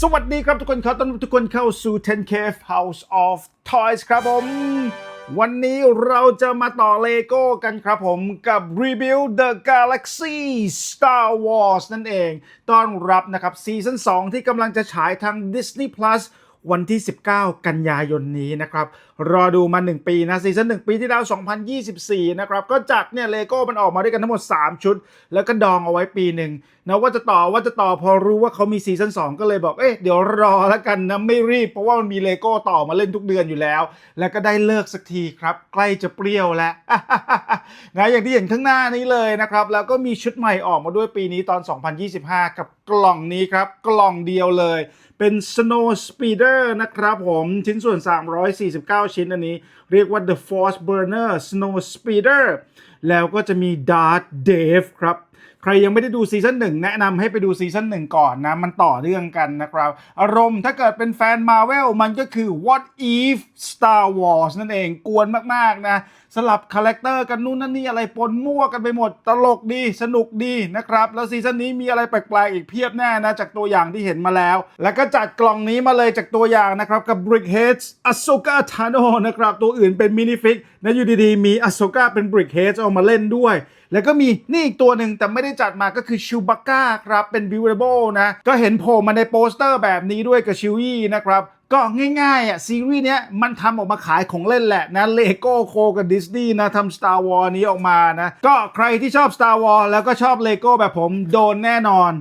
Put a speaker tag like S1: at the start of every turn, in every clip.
S1: สวัสดีครับทุกคนครับต้อนรับทุกคนเข้าสู่ 10K House of Toys ครับผม วันนี้เราจะมาต่อเลโก้กันครับผมกับ Rebuild the Galaxy Star Wars นั่นเอง ต้อนรับนะครับซีซั่น2ที่กำลังจะฉายทาง Disney Plus วันที่ 19 กันยายนนี้นะครับ รอดูมา 1 ปีนะซีซั่น1ปีที่แล้ว 2024 นะครับ ก็จัดเนี่ยเลโก้มันออกมาด้วยกันทั้งหมด 3 ชุด แล้วก็ดองเอาไว้ปีหนึ่งนะว่าจะต่อว่าจะต่อพอรู้ว่าเขามีซีซั่น2 ก็เลยบอก เอ๊ะเดี๋ยวรอแล้วกันนะ ไม่รีบ เพราะว่ามันมีเลโก้ต่อมาเล่นทุกเดือนอยู่แล้ว แล้วก็ได้เลิกสักทีครับ ใกล้จะเปรี้ยวแล้วนะอย่างที่เห็นข้างหน้านี้เลยนะครับแล้วก็มีชุดใหม่ออกมาด้วยปีนี้ตอน 2025 กับกล่องนี้ครับกล่องเดียวเลย เป็น Snow Speeder นะครับผมชิ้นส่วน 349 ชิ้นอันนี้ เรียกว่า The Force Burner Snow Speeder แล้วก็จะมี Dart Dave ครับ ใครยังไม่ได้ดูซีซั่นหนึ่งแนะนำให้ไปดูซีซั่นหนึ่งก่อนนะมันต่อเนื่องกันนะครับ อารมณ์ถ้าเกิดเป็นแฟนมาเวลมันก็คือ What If Star Wars นั่นเองกวนมากๆนะ สลับคาแรคเตอร์กันนู่นนั่นนี่อะไรปนมั่วกันไปหมดตลกดีสนุกดีนะครับ แล้วซีซั่นนี้มีอะไรแปลกๆอีกเพียบแน่นะ จากตัวอย่างที่เห็นมาแล้ว แล้วก็จัดกล่องนี้มาเลยจากตัวอย่างนะครับ กับ Brickheads Ahsoka Tano นะครับ ตัวอื่นเป็นมินิฟิกนะอยู่ดีๆ มี Ahsoka เป็น Brickheads เอามาเล่นด้วย แล้วก็มีนี่อีกตัวหนึ่งแต่ไม่ได้จัดมาก็คือชิวบักก้าครับเป็น Buildable นะ ก็เห็นโผล่มาในโปสเตอร์แบบนี้ด้วยกับชิวี่นะครับ ก็ง่ายๆอะซีรีส์เนี้ยมันทำออกมาขายของเล่นแหละนะเลโก้โคกับดิสนีย์นะทำ Star Wars นี้ออกมานะ ก็ใครที่ชอบ Star Wars แล้วก็ชอบเลโก้แบบผมโดนแน่นอน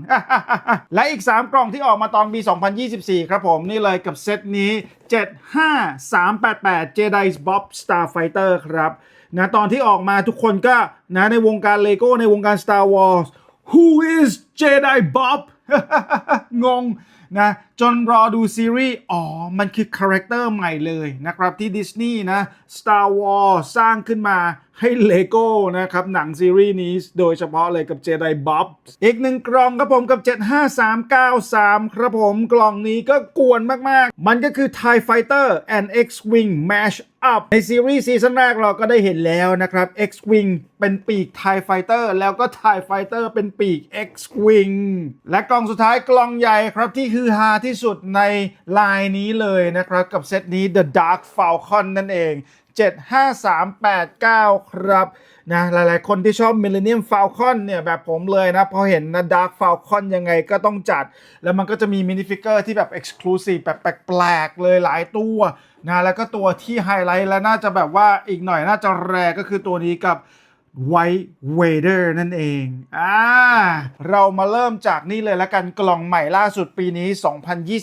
S1: และอีก 3 กล่องที่ออกมาตอนปี 2024 ครับผมนี่เลยกับเซตนี้ 75388 Jedi Bob Starfighter ครับนะตอนที่ออกมาทุกคนก็นะในวงการเลโก้ในวงการ Star Wars Who is Jedi Bob งงนะจนรอดูซีรีส์ อ๋อ มันคือคาแรคเตอร์ใหม่เลยนะครับ ที่ดิสนีย์นะ Star Wars สร้างขึ้นมาให้เลโก้นะครับ หนังซีรีส์นี้โดยเฉพาะเลยกับ Jedi Bob อีกหนึ่งกล่องครับผมกับ 75393 ครับผมกล่องนี้ก็กวนมาก ๆ มันก็คือ TIE Fighter and X-Wing Mash Up ในซีรีส์ซีซั่นแรกเราก็ได้เห็นแล้วนะครับ X-Wing เป็นปีก TIE Fighter แล้วก็ TIE Fighter เป็นปีก X-Wing และกล่องสุดท้ายกล่องใหญ่ครับที่ฮือฮาที่สุดในลายนี้เลยนะครับ กับเซตนี้ The Dark Falcon นั่นเอง 75389 ครับนะหลายๆ คนที่ชอบ Millennium Falcon เนี่ยแบบผมเลยนะ พอเห็นนะ Dark Falcon ยังไงก็ต้องจัด แล้วมันก็จะมีมินิฟิกเกอร์ที่แบบ Exclusive แบบแปลกๆ เลยหลายตัวนะแล้วก็ตัวที่ไฮไลท์และน่าจะแบบว่าอีกหน่อยน่าจะแรก็คือตัวนี้กับ White Vader นั่นเอง อ่า เรามาเริ่มจากนี่เลยละกันกล่องใหม่ล่าสุดปีนี้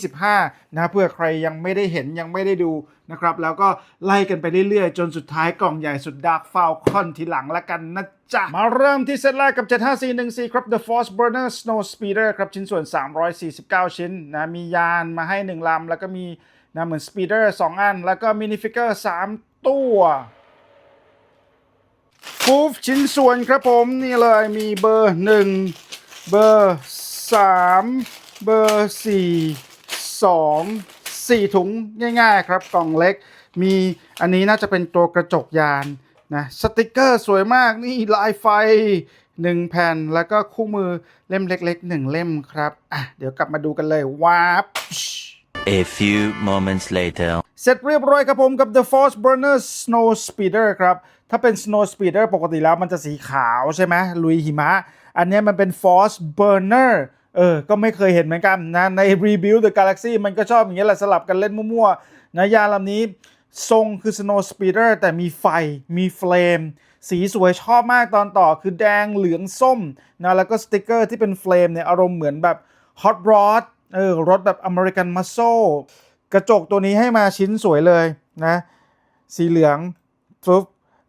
S1: 2025 นะเพื่อใครยังไม่ได้เห็นยังไม่ได้ดูนะครับ แล้วก็ไล่กันไปเรื่อยๆ จนสุดท้ายกล่องใหญ่สุด Dark Falcon ทีหลังละกันนะจ๊ะมาเริ่มที่เซตแรกกับ 75414 ครับ The Force Burner Snow Speeder ครับ ชิ้นส่วน 349 ชิ้นนะมียานมาให้ 1 ลำ แล้วก็มีนะเหมือน Speeder 2 อัน แล้วก็มินิฟิกเกอร์ 3 ตัว ฟูฟชิ้นส่วนครับผมนี่เลยมีเบอร์หนึ่งเบอร์สามเบอร์สี่สองสี่ถุงง่าย ๆ ครับกล่องเล็ก มีอันนี้น่าจะเป็นตัวกระจกยานนะสติกเกอร์สวยมากนี่ลายไฟหนึ่งแผ่นแล้วก็คู่มือเล่มเล็กๆหนึ่งเล่มครับอะเดี๋ยวกลับมาดูกันเลยว้าบ
S2: A few moments later.
S1: เสร็จเรียบร้อยครับผมกับ The Force Burner Snow Speeder ครับ ถ้าเป็น Snow Speeder ปกติแล้วมันจะสีขาวใช่ไหมลุยหิมะ อันนี้มันเป็น Force Burner เออ ก็ไม่เคยเห็นเหมือนกันนะใน Rebuild the Galaxy มันก็ชอบอย่างเงี้ยแหละสลับกันเล่นมั่วๆนะยานลำนี้ทรงคือ Snow Speeder แต่มีไฟมีเฟลมสีสวยชอบมากตอนต่อคือแดงเหลืองส้มนะแล้วก็สติกเกอร์ที่เป็นเฟลมเนี่ยอารมณ์เหมือนแบบ Hot Rod เออรถแบบ American Muscle กระจกตัวนี้ให้มาชิ้นสวยเลยนะ สีเหลืองฟลุป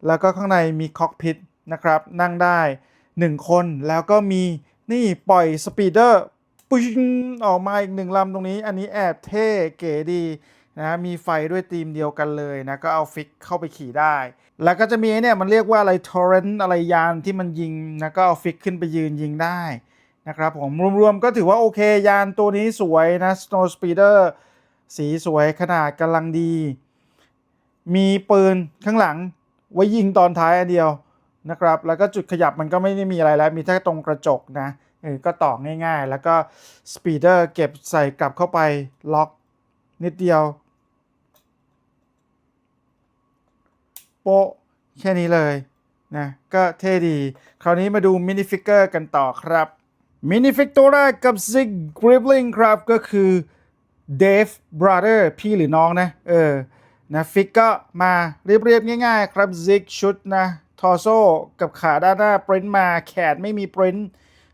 S1: แล้วก็ข้างในมีคอกพิทนะครับ นั่งได้ 1 คนแล้วก็มีนี่ปล่อยสปีดเดอร์ปุ้งออกมาอีกหนึ่งลำตรงนี้ อันนี้แอบเท่เก๋ดีนะมีไฟด้วยธีมเดียวกันเลยนะ ก็เอาฟิกเข้าไปขี่ได้ แล้วก็จะมีเนี่ยมันเรียกว่าอะไรทอร์เรนต์อะไรยานที่มันยิงนะก็เอาฟิกขึ้นไปยืนยิงได้นะครับผมรวมๆก็ถือว่าโอเคยานตัวนี้สวยนะ Snow Speeder สีสวยขนาดกำลังดี มีปืนข้างหลัง ไว้ยิงตอนท้ายอันเดียวนะครับ แล้วก็จุดขยับมันก็ไม่ได้มีอะไรแล้ว มีแค่ตรงกระจกนะเออก็ต่อง่ายๆ แล้วก็สปีดเดอร์เก็บใส่กลับเข้าไปล็อกนิดเดียว โปะแค่นี้เลยนะก็เท่ดี คราวนี้มาดูมินิฟิกเกอร์กันต่อครับมินิฟิกตัวแรกกับ Zig Gribling ครับ ก็คือ Dave Brother พี่หรือน้องนะ เออ นะฟิกก็มาเรียบๆง่าย ๆ ครับ Zig ชุดนะทอโซกับขาด้านหน้าปริ้นมาแขนไม่มีปริ้น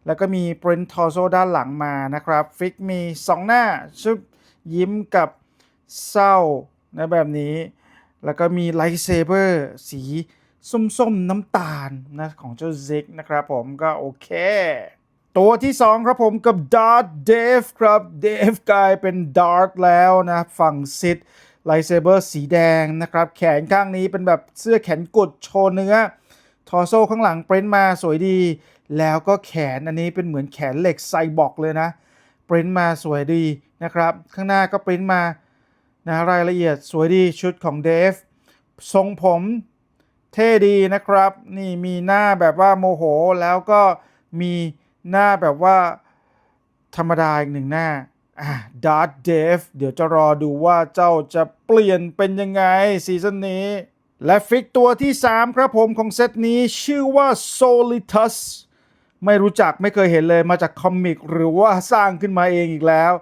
S1: แล้วก็มีปริ้นทอโซด้านหลังมานะครับ ฟิกมี 2 หน้าชุบยิ้มกับเศร้านะแบบนี้ แล้วก็มีไลท์เซเบอร์สีส้มๆน้ำตาลนะของเจ้าซิกนะครับผมก็โอเค ตัวที่ 2 ครับผมกับ Dart Dave ครับ Dave กลายเป็น Dart แล้วนะฝั่งซิด ไลเซเบอร์สีแดงนะครับ แขนข้างนี้เป็นแบบเสื้อแขนกุดโชว์เนื้อ ทอโซ่ข้างหลังเปริ้นมาสวยดี แล้วก็แขนอันนี้เป็นเหมือนแขนเหล็กไซบอร์กเลยนะปริ้นมาสวยดีนะครับ ข้างหน้าก็ปริ้นมานะรายละเอียดสวยดีชุดของเดฟทรงผมเท่ดีนะครับ นี่มีหน้าแบบว่าโมโห แล้วก็มีหน้าแบบว่าธรรมดาอีกหนึ่งหน้า ดาร์เดฟเดี๋ยวจะรอดูว่าเจ้าจะเปลี่ยนเป็นยังไงซีซั่นนี้ และฟิกตัวที่ 3 ครับผมของเซตนี้ชื่อว่า Solitus ไม่รู้จักไม่เคยเห็นเลยมาจากคอมิกหรือว่าสร้างขึ้นมาเองอีกแล้ว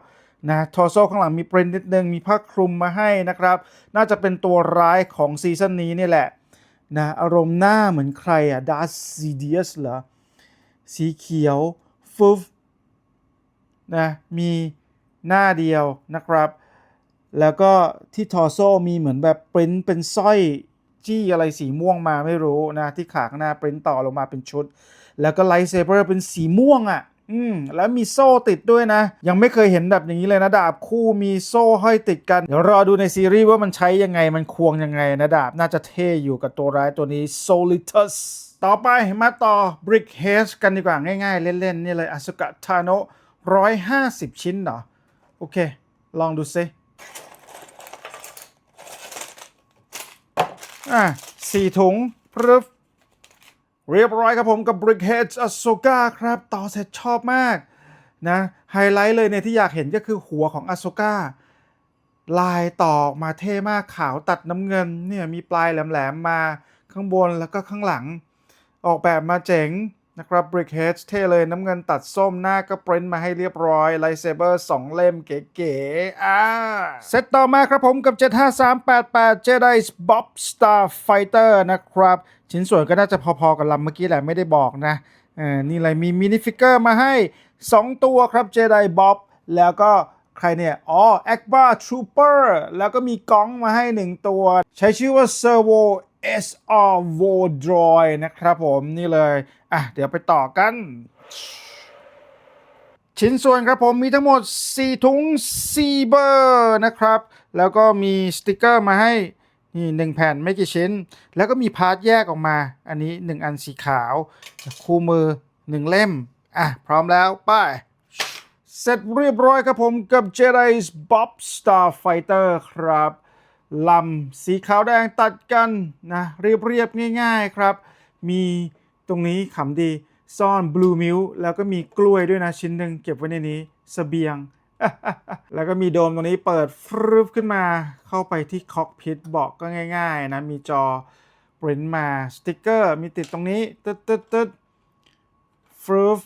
S1: นะทอโซข้างหลังมีเปรนนิดนึง มีผ้าคลุมมาให้นะครับ น่าจะเป็นตัวร้ายของซีซั่นนี้นี่แหละนะอารมณ์หน้าเหมือนใครอะดาร์ซีเดียสเหรอ สีเขียวฟุฟนะมี หน้าเดียวนะครับ แล้วก็ที่ทอโซ่มีเหมือนแบบปริ้นเป็นสร้อยจี้อะไรสีม่วงมาไม่รู้นะที่ขาข้างหน้าปริ้นต่อลงมาเป็นชุด แล้วก็ไลท์เซเบอร์เป็นสีม่วงอะ่ะอืมแล้วมีโซ่ติดด้วยนะ ยังไม่เคยเห็นแบบอย่างนี้เลยนะดาบคู่มีโซ่ห้อยติดกัน เดี๋ยวรอดูในซีรีส์ว่ามันใช้ยังไงมันควงยังไงนะดาบน่าจะเท่อยู่กับตัวร้ายตัวนี้ Solitus ต่อไปมาต่อ Brick h a d กันดีกว่าง่ายๆ เล่นๆ นี่เลยอ s u กะทาโนะ150 ชิ้นเหรอ โอเค ลองดูซิอะสี่ถุงพรึบเรียบร้อยครับผมกับ Brickheads Asoka ครับต่อเสร็จชอบมากนะไฮไลท์เลยเนี่ยที่อยากเห็นก็คือหัวของ Asoka ลายต่อออกมาเท่มากขาวตัดน้ำเงินเนี่ยมีปลายแหลมๆมาข้างบนแล้วก็ข้างหลัง ออกแบบมาเจ๋ง นะครับ Brickheads เท่เลยน้ำเงินตัดส้มหน้าก็ปริ้นมาให้เรียบร้อยไลเซเบอร์สองเล่มเก๋ๆอ่าเซตต่อมาครับผมกับ 75388 Jedi Bob Star Fighter นะครับ ชิ้นส่วนก็น่าจะพอๆกับลำเมื่อกี้แหละไม่ได้บอกนะเออนี่อะไรมีมินิฟิกเกอร์มาให้ 2 ตัวครับ Jedi Bob แล้วก็ใครเนี่ย อ๋อ a k b a Trooper แล้วก็มีกล้องมาให้ 1 ตัว ใช้ชื่อว่า Servo SR v o d r o i นะครับผมนี่เลย อะ เดี๋ยวไปต่อกัน ชิ้นส่วนครับผมมีทั้งหมด 4 ถุงซีเบอร์นะครับ แล้วก็มีสติกเกอร์มาให้นี่หนึ่งแผ่นไม่กี่ชิ้น แล้วก็มีพาร์ทแยกออกมา อันนี้ 1 อันสีขาว คู่มือ 1 เล่ม อะ พร้อมแล้วไป้ายเสร็จเรียบร้อยครับผมกับ Jedi's Bob Starfighter ครับ ลำสีขาวแดงตัดกันนะเรียบๆง่าย ๆครับ มีตรงนี้ขำดีซ่อน Blue Milk แล้วก็มีกล้วยด้วยนะชิ้นหนึ่งเก็บไว้ในนี้สเสบียง แล้วก็มีโดมตรงนี้เปิดฟรึบขึ้นมาเข้าไปที่คอกพิทบอกก็ง่าย ๆ นะ มีจอปริ้นมาสติกเกอร์มีติดตรงนี้ตึ๊ดตึ๊ดตึ๊ดฟรึบ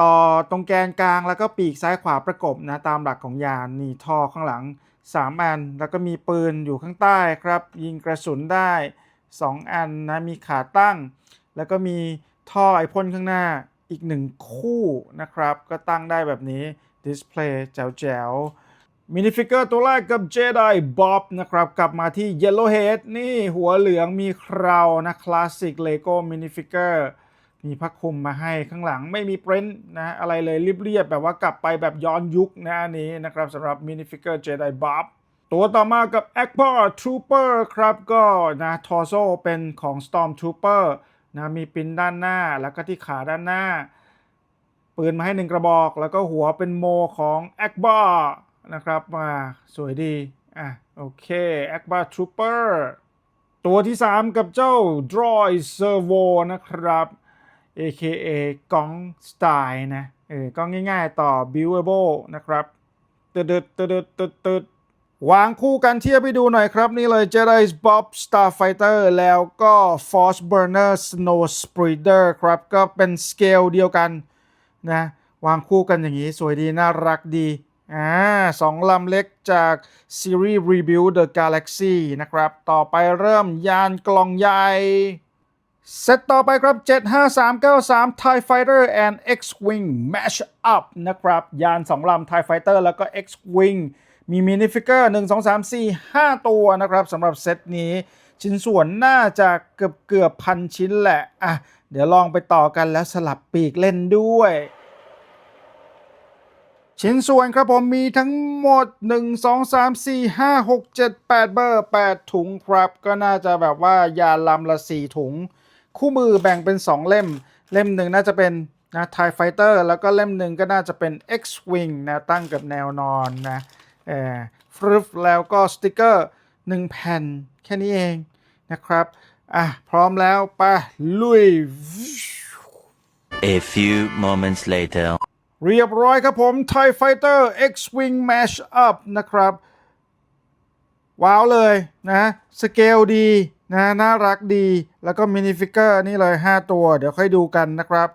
S1: ต่อตรงแกนกลางแล้วก็ปีกซ้ายขวาประกบนะ ตามหลักของยานนี่ท่อข้างหลัง 3 อัน แล้วก็มีปืนอยู่ข้างใต้ครับ ยิงกระสุนได้ 2 อันนะ มีขาตั้ง แล้วก็มีท่อไอพ่นข้างหน้าอีกหนึ่งคู่นะครับ ก็ตั้งได้แบบนี้ดิสเพลย์แจ๋วๆมินิฟิกเกอร์ตัวแรกกับ Jedi Bob นะครับ กลับมาที่ Yellowhead นี่หัวเหลืองมีเครานะคลาสสิกเลโก้มินิฟิกเกอร์ มีพักคุมมาให้ข้างหลังไม่มีเปริ้นนะอะไรเลยเรียบๆแบบว่ากลับไปแบบย้อนยุคนะอันนี้นะครับสำหรับมินิฟิกเกอร์ Jedi Bob ตัวต่อมากับ a k b a r Trooper ครับก็นะทอโซเป็นของ Storm Trooper นะมีปินด้านหน้าแล้วก็ที่ขาด้านหน้า ปืนมาให้หนึ่งกระบอก แล้วก็หัวเป็นโมของ a k b a r นะครับมาสวยดีอะโอเค a k b a r Trooper ตัวที่ 3 กับเจ้า Droid Servo นะครับ AKA กองสไตล์นะ เออก็ง่ายๆต่อ buildable นะครับตึดตึดตึดตึดตึดวางคู่กันเทียบไปดูหน่อยครับ นี่เลย Jedi Bob Starfighter แล้วก็ Force Burner Snow Speeder ครับ ก็เป็นสเกลเดียวกันนะ วางคู่กันอย่างนี้ สวยดี น่ารักดี อ่าสองลำเล็กจากซีรีส์ Rebuild the Galaxy นะครับ ต่อไปเริ่มยานกล่องใหญ่ เซตต่อไปครับ 75393 TIE Fighter and X-Wing Mash Up นะครับ ยาน2ลำ TIE Fighter แล้วก็ X-Wing มีมินิฟิกเกอร์ 1 2 3 4 5 ตัวนะครับสำหรับเซตนี้ชิ้นส่วนน่าจะเกือบเกือบพันชิ้นแหละ อะ เดี๋ยวลองไปต่อกันแล้วสลับปีกเล่นด้วย ชิ้นส่วนครับผมมีทั้งหมด 1 2 3 4 5 6 7 8 เบอร์ 8 ถุงครับ ก็น่าจะแบบว่ายาลำละ 4 ถุง คู่มือแบ่งเป็น 2 เล่ม เล่มหนึ่งน่าจะเป็นนะ TIE Fighter แล้วก็เล่มหนึ่งก็น่าจะเป็น X-Wing นะตั้งกับแนวนอนนะเออฟรึบแล้วก็สติกเกอร์ 1 แผ่นแค่นี้เองนะครับอะพร้อมแล้วไปลุย
S2: A few moments later.
S1: เรียบร้อยครับผม TIE Fighter X-Wing Mash Up นะครับ ว้าวเลยนะ สเกลดี นะน่ารักดีแล้วก็มินิฟิกเกอร์นี่เลย 5 ตัว เดี๋ยวค่อยดูกันนะครับ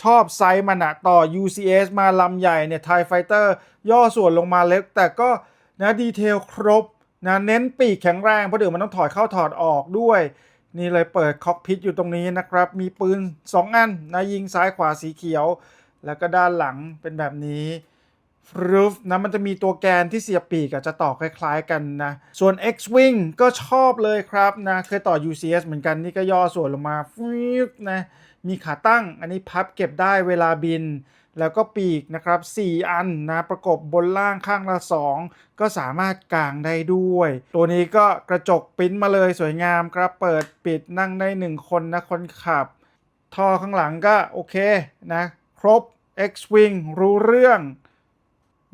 S1: ชอบไซส์มันอะต่อ UCS มาลำใหญ่เนี่ย TIE Fighter ย่อส่วนลงมาเล็ก แต่ก็นะดีเทลครบนะเน้นปีกแข็งแรงเพราะเดี๋ยวมันต้องถอดเข้าถอดออกด้วย นี่เลยเปิดคอกพิทอยู่ตรงนี้นะครับ มีปืน 2 อันนะยิงซ้ายขวาสีเขียว แล้วก็ด้านหลังเป็นแบบนี้ ฟรูฟนะมันจะมีตัวแกนที่เสียบปีกอะจะต่อคล้ายๆกันนะ ส่วน X-Wing ก็ชอบเลยครับนะ เคยต่อ UCS เหมือนกันนี่ก็ย่อส่วนลงมาฟิวนะมีขาตั้งอันนี้พับเก็บได้เวลาบิน แล้วก็ปีกนะครับ 4 อันนะประกบบนล่างข้างละ 2 ก็สามารถกางได้ด้วย ตัวนี้ก็กระจกปริ้นมาเลยสวยงามครับ เปิดปิดนั่งได้ 1 คนนะคนขับ ท่อข้างหลังก็โอเคนะ ครบ X-Wing รู้เรื่อง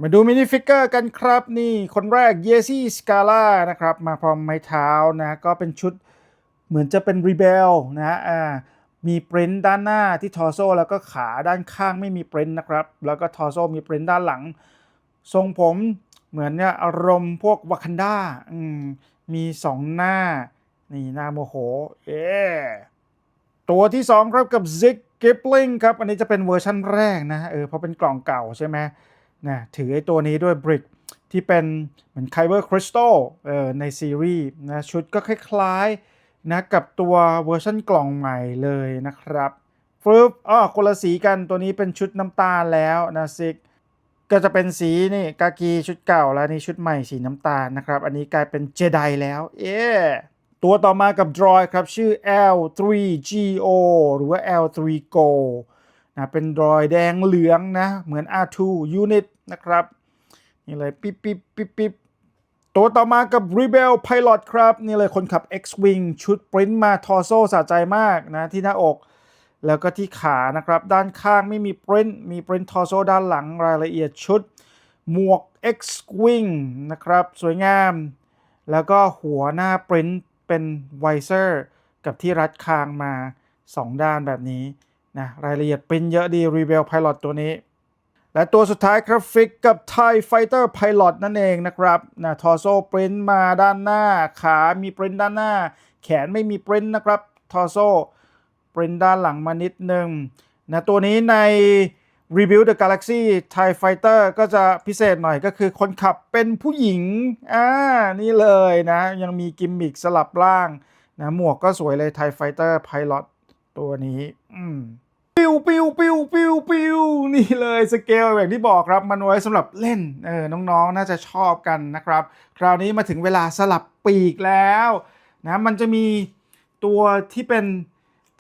S1: มาดูมินิฟิกเกอร์กันครับนี่คนแรกเยซี่สกาล่านะครับ มาพร้อมไม้เท้านะก็เป็นชุดเหมือนจะเป็นรีเบลนะอ่ามีปริ้นด้านหน้าที่ทอโซแล้วก็ขาด้านข้างไม่มีปริ้นนะครับ แล้วก็ทอโซมีปริ้นด้านหลัง ทรงผมเหมือนเนี่ยอารมณ์พวกวากันดาอืมมีสองหน้า นี่หน้าโมโห เอตัวที่สองครับกับ Zig Gipling ครับ อันนี้จะเป็นเวอร์ชั่นแรกนะเออเพราะเป็นกล่องเก่าใช่ไหม นะถือไอ้ตัวนี้ด้วยบริกที่เป็นเหมือนไคเบอร์คริสตัลเออในซีรีส์นะชุดก็คล้ายๆนะกับตัวเวอร์ชันกล่องใหม่เลยนะครับฟึบอ๋อคนละสีกันตัวนี้เป็นชุดน้ำตาลแล้วนะซิกก็จะเป็นสีนี่กากีชุดเก่าแล้วนี่ชุดใหม่สีน้ำตาลนะครับ อันนี้กลายเป็นเจไดแล้วเอ๊ตัวต่อมากับ Droid ครับ ชื่อ L3GO หรือว่า L3Go นะเป็น Droid แดงเหลืองนะ เหมือน R2 Unit นะครับ นี่เลยปิ๊บปิ๊บปิ๊บปิ๊บตัวต่อมากับ Rebel Pilot ครับ นี่เลยคนขับ X-Wing ชุดปริ้นมาทอร์โซสะใจมากนะ ที่หน้าอก แล้วก็ที่ขานะครับ ด้านข้างไม่มีปริ้นมีปริ้นทอร์โซด้านหลังรายละเอียดชุด หมวก X-Wing นะครับ สวยงาม แล้วก็หัวหน้าปริ้นเป็นไวเซอร์กับที่รัดคางมา 2 ด้านแบบนี้ นะรายละเอียดเปริ้นเยอะดี Rebel Pilot ตัวนี้ และตัวสุดท้ายครับฟิกกับ TIE Fighter Pilot นั่นเองนะครับนะทอรโซปริ้นมาด้านหน้า ขามีปริ้นด้านหน้า แขนไม่มีปริ้นนะครับทอรโซปริ้นด้านหลังมานิดนึงนะตัวนี้ใน Rebuild the Galaxy TIE Fighter ก็จะพิเศษหน่อยก็คือคนขับเป็นผู้หญิง อ่า นี่เลยนะ ยังมีกิมมิกสลับล่างนะหมวกก็สวยเลย TIE Fighter Pilot ตัวนี้ อืม ปิวปิวปิวปิวปิวนี่เลยสเกลอย่างที่บอกครับมันไว้สำหรับเล่นเออน้องๆ น่าจะชอบกันนะครับ คราวนี้มาถึงเวลาสลับปีกแล้วนะมันจะมีตัวที่เป็น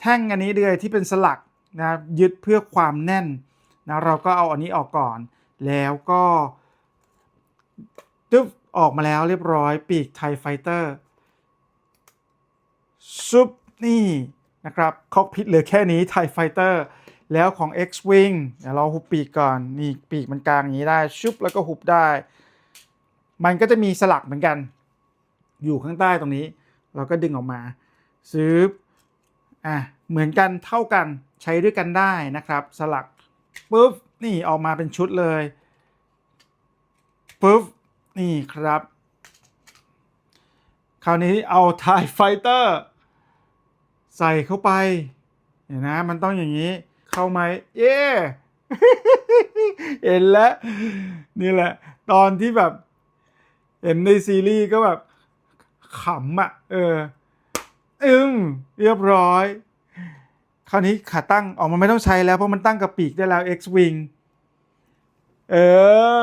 S1: แท่งอันนี้เลยที่เป็นสลักนะยึดเพื่อความแน่นนะเราก็เอาอันนี้ออกก่อน แล้วก็ตึ๊บออกมาแล้วเรียบร้อยปีกไทไฟเตอร์ซุปนี่ นะครับคอกพิทเหลือแค่นี้ไทไฟเตอร์แล้วของ X-Wing เดี๋ยวเราหุบปีกก่อน นี่ปีกมันกลางอย่างนี้ได้ ชุบแล้วก็หุบได้ มันก็จะมีสลักเหมือนกัน อยู่ข้างใต้ตรงนี้ เราก็ดึงออกมาซื้ออะเหมือนกันเท่ากันใช้ด้วยกันได้นะครับ สลักปุ๊บนี่ออกมาเป็นชุดเลยปุ๊บนี่ครับ คราวนี้เอาไทไฟเตอร์ ใส่เข้าไปเห็นนะมันต้องอย่างนี้ เข้าไหมเย้เห็นแล้วนี่แหละ ตอนที่แบบ เห็นในซีรีส์ก็แบบขำอะ เออ อึ้งเรียบร้อย คราวนี้ขาตั้งออกมาไม่ต้องใช้แล้ว เพราะมันตั้งกับปีกได้แล้ว X Wing เอ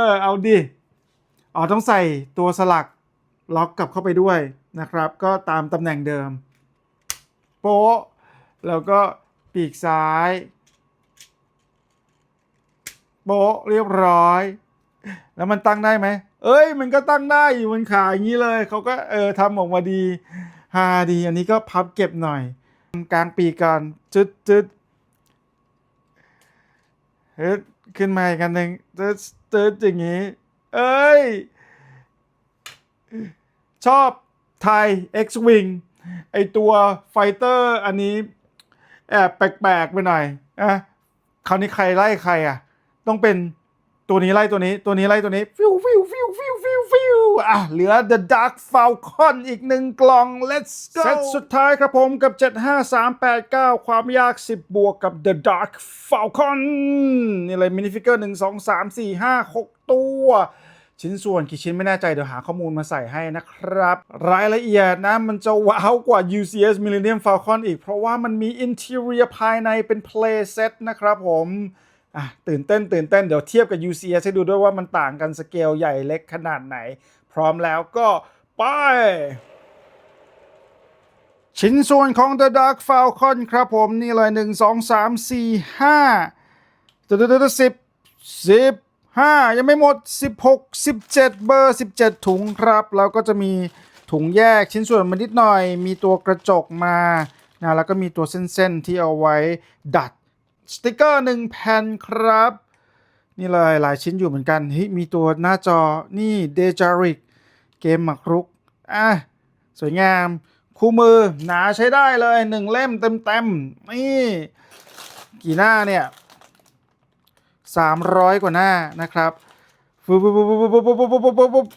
S1: อ เอาดิอ๋อต้องใส่ตัวสลักล็อกกลับเข้าไปด้วยนะครับ ก็ตามตำแหน่งเดิม โป๊ะ แล้วก็ปีกซ้าย โป๊ะเรียบร้อย แล้วมันตั้งได้ไหม เอ้ย มันก็ตั้งได้อยู่บนขาอย่างนี้เลย เขาก็เออทำออกมาดีฮาดี อันนี้ก็พับเก็บหน่อย กลางปีกก่อนจึดจึดเฮ้ยขึ้นมาอีกอันหนึ่งจึดจึดอย่างนี้ เอ้ย ชอบไทย X-Wing ไอตัวไฟเตอร์อันนี้แอบแปลกๆไปหน่อยอะคราวนี้ใครไล่ใครอะ ต้องเป็นตัวนี้ไล่ตัวนี้ ตัวนี้ไล่ตัวนี้ ฟิวฟิวฟิวฟิวฟิวฟิวอะ เหลือ The Dark Falcon อีกหนึ่งกล่อง let's go เซตสุดท้ายครับผมกับ 75389 ความยาก 10 บวกกับ The Dark Falcon นี่เลยมินิฟิกเกอร์ 1 2 3 4 5 6 ตัว ชิ้นส่วนกี่ชิ้นไม่แน่ใจเดี๋ยวหาข้อมูลมาใส่ให้นะครับ รายละเอียดนะมันจะว้าวกว่า UCS Millennium Falcon อีก เพราะว่ามันมี interior ภายในเป็น play set นะครับผมอะตื่นเต้นตื่นเต้นเดี๋ยวเทียบกับ UCS ให้ดูด้วยว่ามันต่างกันสเกลใหญ่เล็กขนาดไหน พร้อมแล้วก็ไปชิ้นส่วนของ The Dark Falcon ครับผม นี่เลย 1 2 3 4 5ตึ๊ดตึ๊ดสิบสิบ ห้ายังไม่หมด 16 17 เบอร์ 17 ถุงครับ แล้วก็จะมีถุงแยกชิ้นส่วนมานิดหน่อย มีตัวกระจกมานะแล้วก็มีตัวเส้นๆที่เอาไว้ดัดสติกเกอร์หนึ่งแผ่นครับ นี่เลยหลายชิ้นอยู่เหมือนกันฮมีตัวหน้าจอนี่เดจาริกเกมหมากรุกอะสวยงามคู่มือหนาใช้ได้เลยหนึ่งเล่มเต็มๆนี่กี่หน้าเนี่ย สามร้อยกว่าหน้านะครับฟุบฟุบฟุบฟุบฟุบฟุบฟุบฟุบฟุบฟุบ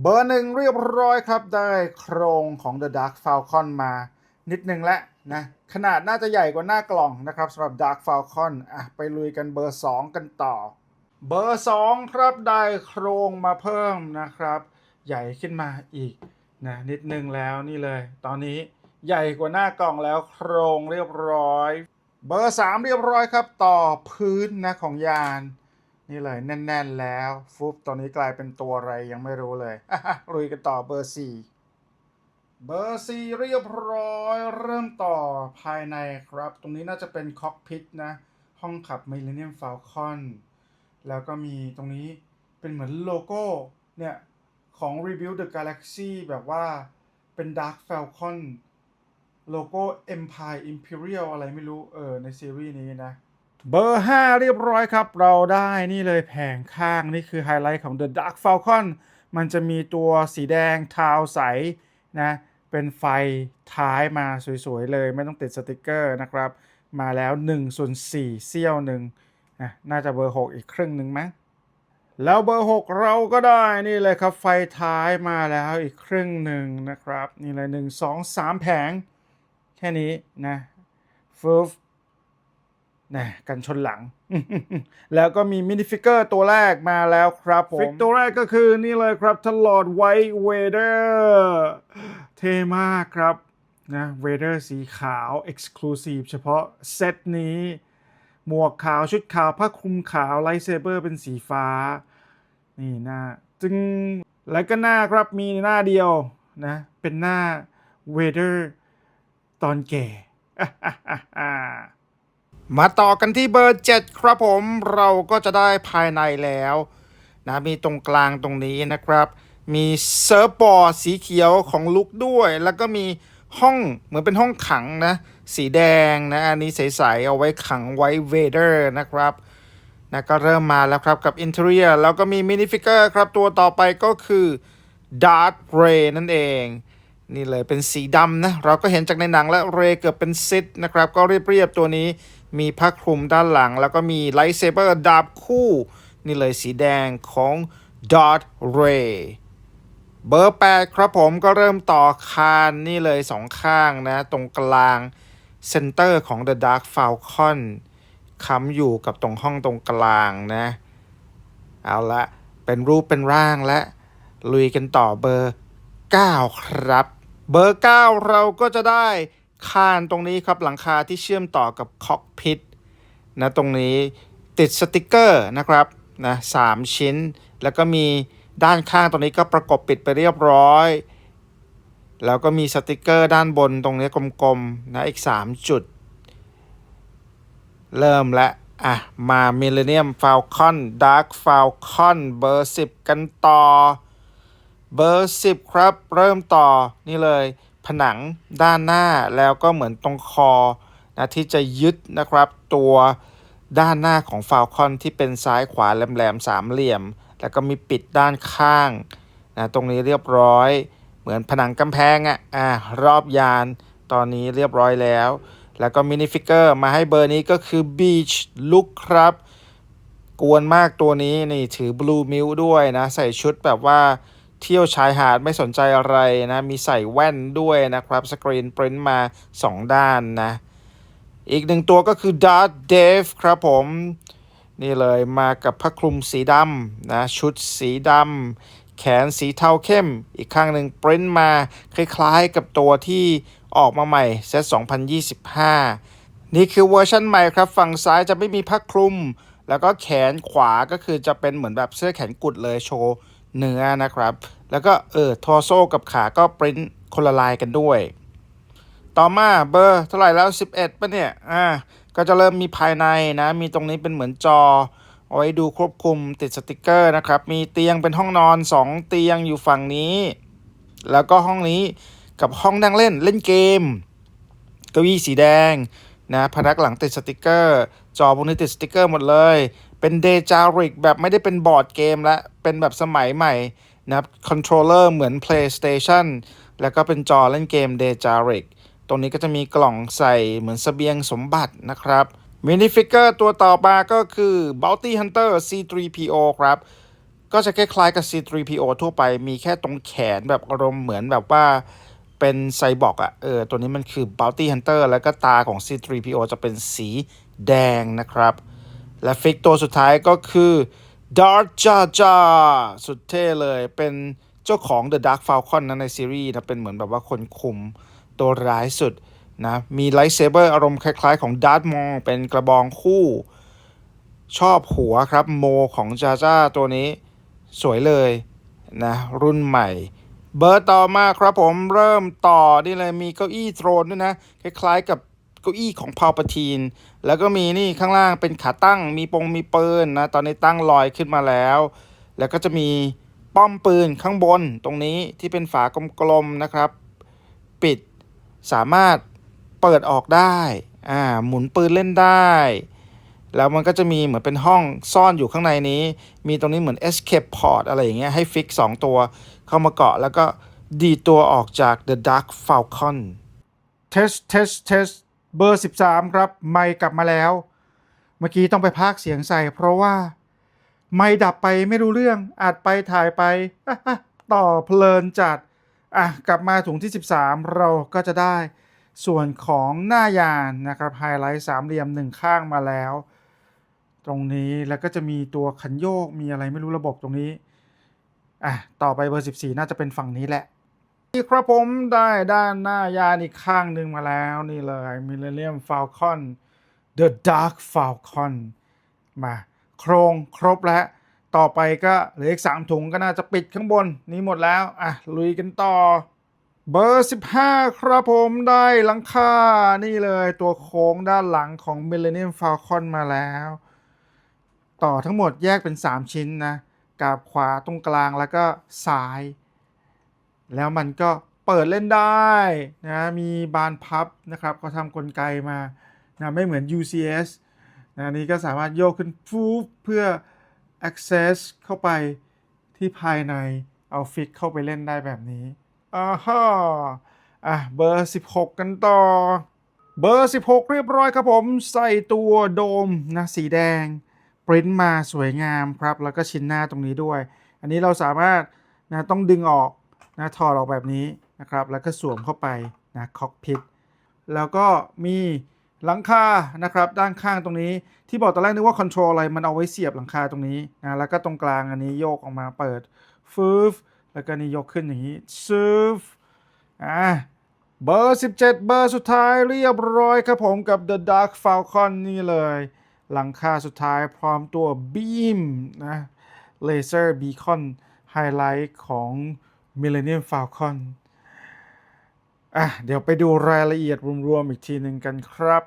S1: เบอร์หนึ่งเรียบร้อยครับ ได้โครงของ The Dark Falcon มานิดนึงแล้วนะขนาดน่าจะใหญ่กว่าหน้ากล่องนะครับสำหรับ Dark Falcon อะไปลุยกันเบอร์ 2 กันต่อ เบอร์ 2 ครับได้โครงมาเพิ่มนะครับ ใหญ่ขึ้นมาอีกนะนิดนึงแล้วนี่เลย ตอนนี้ ใหญ่กว่าหน้ากล่องแล้วโครงเรียบร้อย เบอร์ 3 เรียบร้อยครับ ต่อพื้นนะของยาน นี่เลยแน่น ๆ แล้ว ฟุบตอนนี้กลายเป็นตัวอะไรยังไม่รู้เลยลุยกันต่อเบอร์ 4 เบอร์ 4 เรียบร้อย เริ่มต่อภายในครับ ตรงนี้น่าจะเป็นคอกพิทนะ ห้องขับ Millennium Falcon แล้วก็มีตรงนี้เป็นเหมือนโลโก้เนี่ย ของ Rebuild the Galaxy แบบว่าเป็น Dark Falcon โลโก้ Empire Imperial อะไรไม่รู้ เออ ในซีรีส์นี้นะ เบอร์ 5 เรียบร้อยครับ เราได้นี่เลยแผงข้างนี่คือไฮไลท์ของ The Dark Falcon มันจะมีตัวสีแดงทาวใสนะ เป็นไฟท้ายมาสวยๆเลย ไม่ต้องติดสติกเกอร์นะครับ มาแล้ว1ส่วน4เสี้ยวหนึ่งนะน่าจะเบอร์ 6 อีกครึ่งหนึ่งมั้งแล้วเบอร์ 6 เราก็ได้นี่เลยครับไฟท้ายมาแล้วอีกครึ่งหนึ่งนะครับ นี่เลย1 2 3 แผง ค่นี้นะฟูฟนะกันชนหลัง แล้วก็มีมินิฟิกเกอร์ตัวแรกมาแล้วครับผม ฟิกตัวแรกก็คือนี่เลยครับทลอดไวท์เวเดอร์เท่มากครับนะเวเดอร์สีขาว Exclusive เฉพาะเซตนี้ หมวกขาวชุดขาวผ้าคลุมขาวไลท์เซเบอร์เป็นสีฟ้า นี่หน้าจึง แล้วก็หน้าครับมีหน้าเดียวนะ เป็นหน้าเวเดอร์ ตอนแก่ มาต่อกันที่เบอร์7ครับผมเราก็จะได้ภายในแล้วนะมีตรงกลางตรงนี้นะครับ มีเซิร์ฟบอร์ดสีเขียวของลุกด้วย แล้วก็มีห้องเหมือนเป็นห้องขังนะ สีแดงนะอันนี้ใสๆเอาไว้ขังไว้เวเดอร์นะครับนะก็เริ่มมาแล้วครับกับอินเท r รียแล้วก็มีมินิฟิกเกอร์ครับตัวต่อไปก็คือ Dark Ray นั่นเอง นี่เลยเป็นสีดำนะ เราก็เห็นจากในหนังและเรเกือบเป็นซิดนะครับ ก็เรียบๆตัวนี้มีผ้าคลุมด้านหลัง แล้วก็มีไลท์เซเบอร์ดาบคู่ นี่เลยสีแดงของดอ t เรย์เบอร์ 8 ครับผมก็เริ่มต่อคานนี่เลยสองข้างนะ ตรงกลางเซนเตอร์ของ The Dark Falcon ค้ำอยู่กับตรงห้องตรงกลางนะ เอาละเป็นรูปเป็นร่างและ ลุยกันต่อเบอร์ 9 ครับ เบอร์ 9 เราก็จะได้คานตรงนี้ครับหลังคาที่เชื่อมต่อกับคอกพิทนะตรงนี้ติดสติกเกอร์นะครับนะสามชิ้น แล้วก็มีด้านข้างตรงนี้ก็ประกบปิดไปเรียบร้อย แล้วก็มีสติกเกอร์ด้านบนตรงนี้กลมๆนะอีก 3 จุด เริ่มและอะมา Millennium Falcon Dark Falcon เบอร์ 10 กันต่อ เบอร์ 10 ครับ เริ่มต่อนี่เลย ผนังด้านหน้าแล้วก็เหมือนตรงคอนะที่จะยึดนะครับ ตัวด้านหน้าของ Falcon ที่เป็นซ้ายขวาแหลมๆสามเหลี่ยม แล้วก็มีปิดด้านข้างนะตรงนี้เรียบร้อย เหมือนผนังกำแพงอะอะรอบยานตอนนี้เรียบร้อยแล้ว แล้วก็มินิฟิกเกอร์มาให้เบอร์นี้ก็คือ Beach Look ครับ กวนมากตัวนี้นี่ถือบลูมิ l ด้วยนะ ใส่ชุดแบบว่า เที่ยวชายหาดไม่สนใจอะไรนะ มีใส่แว่นด้วยนะครับ สกรีนปริ้นมา 2 ด้านนะ อีกหนึ่งตัวก็คือ Dark Dave ครับผม นี่เลยมากับผ้าคลุมสีดำนะ ชุดสีดำแขนสีเทาเข้ม อีกข้างหนึ่งปริ้นมา คล้ายๆกับตัวที่ออกมาใหม่เซต2025 นี่คือเวอร์ชันใหม่ครับ ฝั่งซ้ายจะไม่มีผ้าคลุม แล้วก็แขนขวาก็คือจะเป็นเหมือนแบบเสื้อแขนกุดเลยโชว์ เนื้อนะครับ แล้วก็เออทอโซกับขาก็ปริ้นคนละลายกันด้วย ต่อมาเบอร์เท่าไหร่แล้ว 11ป่ะเนี่ยอ่าก็จะเริ่มมีภายในนะ มีตรงนี้เป็นเหมือนจอเอาไว้ดูควบคุมติดสติกเกอร์นะครับ มีเตียงเป็นห้องนอน 2 เตียงอยู่ฝั่งนี้ แล้วก็ห้องนี้กับห้องนั่งเล่นเล่นเกมเก้าอี้สีแดงนะพนักหลังติดสติกเกอร์ จอพวกนี้ติดสติกเกอร์หมดเลย เป็นเดจาริกแบบไม่ได้เป็นบอร์ดเกมและเป็นแบบสมัยใหม่นะครับคอนโทรลเลอร์เหมือน PlayStation แล้วก็เป็นจอเล่นเกมเดจาริกตรงนี้ก็จะมีกล่องใส่เหมือนสเสบียงสมบัตินะครับมินิฟิกเกอร์ตัวต่อมาก็คือ Bounty Hunter C3PO ครับ ก็จะคล้ายๆกับ C3PO ทั่วไปมีแค่ตรงแขนแบบอารมณ์เหมือนแบบว่าเป็นไซบอร์กอะเออตัวนี้มันคือ Bounty Hunter แล้วก็ตาของ C3PO จะเป็นสีแดงนะครับ และฟิกตัวสุดท้ายก็คือ Dark Jar Jar สุดเท่เลย เป็นเจ้าของ The Dark Falcon นะในซีรีส์นะ เป็นเหมือนแบบว่าคนคุมตัวร้ายสุดนะ มีไลท์เซเบอร์อารมณ์คล้ายๆ ของ Darth Maul เป็นกระบองคู่ชอบหัวครับโมของจาจ้าตัวนี้สวยเลยนะ รุ่นใหม่ เบอร์ต่อมาครับผมเริ่มต่อนี่เลยมีเก้าอี้โทรนด้วยนะ คล้ายๆกับ เก้าอี้ของพาวปทีน แล้วก็มีนี่ข้างล่างเป็นขาตั้ง มีปงมีปืนนะ ตอนนี้ตั้งลอยขึ้นมาแล้ว แล้วก็จะมีป้อมปืนข้างบนตรงนี้ที่เป็นฝากลมๆนะครับ ปิดสามารถเปิดออกได้อ่าหมุนปืนเล่นได้ แล้วมันก็จะมีเหมือนเป็นห้องซ่อนอยู่ข้างในนี้ มีตรงนี้เหมือน escape port อะไรอย่างเงี้ยให้ฟิก 2 ตัวเข้ามาเกาะแล้วก็ดีตัวออกจาก the dark falcon test test test เบอร์ 13 ครับ ไม่กลับมาแล้ว เมื่อกี้ต้องไปพากเสียงใส่ เพราะว่า ไม่ดับไปไม่รู้เรื่องอัดไปถ่ายไปต่อเพลินจัดอะกลับมาถุงที่ 13 เราก็จะได้ส่วนของหน้ายานนะครับไฮไลท์สามเหลี่ยมหนึ่งข้างมาแล้ว ตรงนี้แล้วก็จะมีตัวขันโยกมีอะไรไม่รู้ระบบตรงนี้อะต่อไปเบอร์ 14 น่าจะเป็นฝั่งนี้แหละ นี่ครับผมได้ด้านหน้ายานอีกข้างหนึ่งมาแล้วนี่เลย Millennium Falcon The Dark Falcon มาโครงครบแล้ว ต่อไปก็เหลืออีก3ถุงก็น่าจะปิดข้างบนนี้หมดแล้ว อะ ลุยกันต่อ เบอร์ 15 ครับผมได้หลังคา นี่เลยตัวโค้งด้านหลังของ Millennium Falcon มาแล้ว ต่อทั้งหมดแยกเป็น 3 ชิ้นนะกาบขวาตรงกลางแล้วก็ซ้าย แล้วมันก็เปิดเล่นได้นะมีบานพับนะครับเขาทำกลไกมานะไม่เหมือน UCS นะนี้ก็สามารถโยกขึ้นฟูเพื่อ access เข้าไปที่ภายในเอาฟิกเข้าไปเล่นได้แบบนี้อ่าฮะอะเบอร์ 16 กันต่อ เบอร์ 16 เรียบร้อยครับผม ใส่ตัวโดมนะสีแดงปริ้นมาสวยงามครับ แล้วก็ชิ้นหน้าตรงนี้ด้วย อันนี้เราสามารถนะต้องดึงออก นะถอดออกแบบนี้นะครับ แล้วก็สวมเข้าไปนะคอกพิทแล้วก็มีหลังคานะครับด้านข้างตรงนี้ที่บอกตอนแรกนึกว่าคอนโทรลอะไรมันเอาไว้เสียบหลังคาตรงนี้นะแล้วก็ตรงกลางอันนี้โยกออกมาเปิดฟืฟแล้วก็นี่ยกขึ้นอย่างนี้ซูฟอะเบอร์ 17 เบอร์สุดท้ายเรียบร้อยครับผมกับ The Dark Falcon นี่เลย หลังคาสุดท้ายพร้อมตัวบีมนะเลเซอร์บีคอนไฮไลท์ของ Millennium Falcon อะ เดี๋ยวไปดูรายละเอียดรวมๆอีกทีหนึ่งกันครับ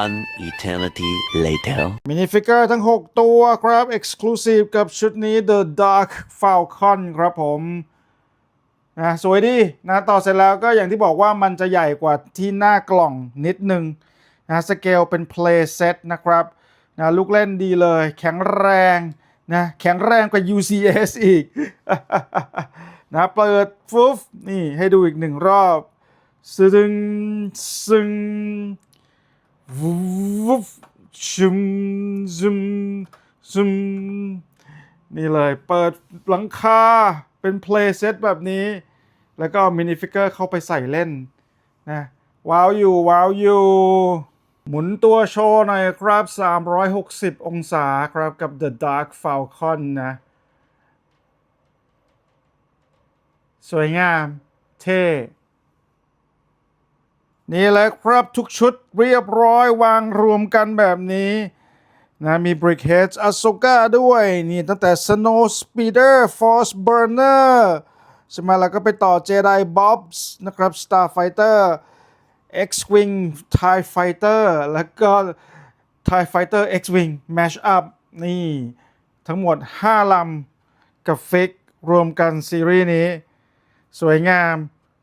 S2: One eternity later.
S1: มินิฟิกเกอร์ทั้ง 6 ตัวครับ Exclusive กับชุดนี้ The Dark Falcon ครับผมนะสวยดีนะต่อเสร็จแล้วก็อย่างที่บอกว่ามันจะใหญ่กว่าที่หน้ากล่องนิดนึงนะสเกลเป็น Play Set นะครับนะลูกเล่นดีเลย แข็งแรงนะแข็งแรงกว่า UCS อีก นะเปิดฟุบนี่ให้ดูอีกหนึ่งรอบซึงซึงวุบชุมซุมซุมนี่เลยเปิดหลังคาเป็นเพลย์เซตแบบนี้ แล้วก็มินิฟิกเกอร์เข้าไปใส่เล่นนะว้าวอยู่ว้าวอยู่ หมุนตัวโชว์หน่อยครับ 360 องศาครับกับ The Dark Falcon นะ สวยงาม เท่ นี่แหละครับทุกชุดเรียบร้อยวางรวมกันแบบนี้นะมี Brickheads asoka ด้วย นี่ตั้งแต่ Snow Speeder Force Burner ใช่ไหมแล้วก็ไปต่อ Jedi Bobs นะครับ Starfighter X-Wing TIE Fighter แล้วก็ TIE Fighter X-Wing Mash Up นี่ ทั้งหมด 5 ลำ กับฟิกรวมกันซีรีส์นี้ สวยงาม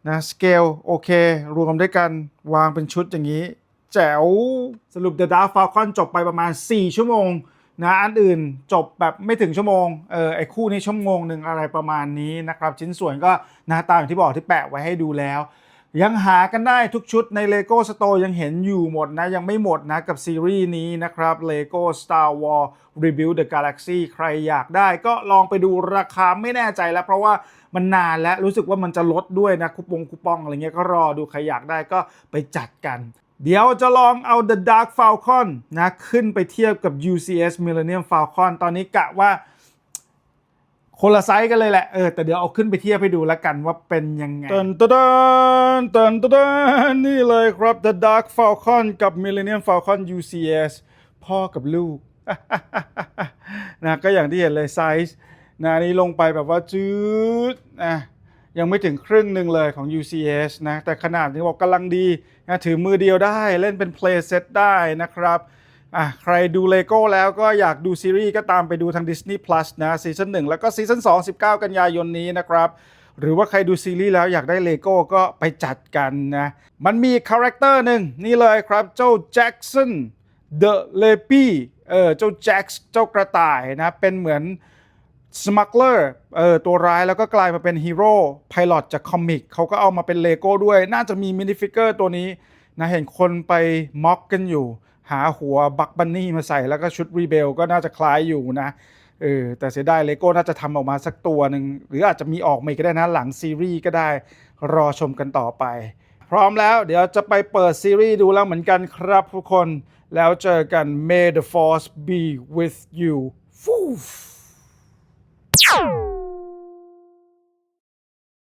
S1: นะสเกลโอเค รวมด้วยกันวางเป็นชุดอย่างนี้ แจ๋ว สรุป The Dark Falcon จบไปประมาณ 4 ชั่วโมงนะอันอื่นจบแบบไม่ถึงชั่วโมงเออไอคู่นี้ชั่วโมงหนึ่งอะไรประมาณนี้นะครับ ชิ้นส่วนก็น้าตามอย่างที่บอกที่แปะไว้ให้ดูแล้ว ยังหากันได้ทุกชุดใน Lego Store ยังเห็นอยู่หมดนะ ยังไม่หมดนะกับซีรีส์นี้นะครับ Lego Star Wars Rebuild the Galaxy ใครอยากได้ก็ลองไปดูราคาไม่แน่ใจแล้วเพราะว่า มันนานแล้วรู้สึกว่ามันจะลดด้วยนะคูปองคูปองอะไรเงี้ยก็รอดูใครอยากได้ก็ไปจัดกัน เดี๋ยวจะลองเอา The Dark Falcon นะขึ้นไปเทียบกับ UCS Millennium Falcon ตอนนี้กะว่าคนละไซส์กันเลยแหละ เออ แต่เดี๋ยวเอาขึ้นไปเทียบให้ดูแล้วกันว่าเป็นยังไงตันตันตันตันนี่เลยครับ The Dark Falcon กับ Millennium Falcon UCS พ่อกับลูกนะก็อย่างที่เห็นเลยไซส์ นะนี้ลงไปแบบว่าจืดนะยังไม่ถึงครึ่งหนึ่งเลยของ UCS นะแต่ขนาดนี้บอกกำลังดีนะถือมือเดียวได้เล่นเป็น play set ได้นะครับอะใครดูเลโก้แล้วก็อยากดูซีรีส์ก็ตามไปดูทาง Disney Plus นะซีซั่น1แล้วก็ซีซั่น2 19 กันยายนนี้นะครับ หรือว่าใครดูซีรีส์แล้วอยากได้เลโก้ก็ไปจัดกันนะ มันมีคาแรคเตอร์หนึ่งนี่เลยครับเจ้าแจ็กสันเดอะเลปี้เออเจ้าแจ็คเจ้ากระต่ายนะ เป็นเหมือน สมั g เลอร์เออตัวร้ายแล้วก็กลายมาเป็นฮีโร่พาย o t จากคอมิกเขาก็เอามาเป็นเลโก้ด้วย น่าจะมีมินิฟิกเกอร์ตัวนี้นะเห็นคนไปม็อกกันอยู่ หาหัวบักบันนี่มาใส่แล้วก็ชุดรีเบลก็น่าจะคล้ายอยู่นะเออแต่เสียดายเลโก้น่าจะทำออกมาสักตัวหนึ่ง หรืออาจจะมีออกมาอีกก็ได้นะหลังซีรีส์ก็ได้รอชมกันต่อไป พร้อมแล้วเดี๋ยวจะไปเปิดซีรีส์ดูแล้วเหมือนกันครับทุกคนแล้วเจอกัน May the Force be with you Woo!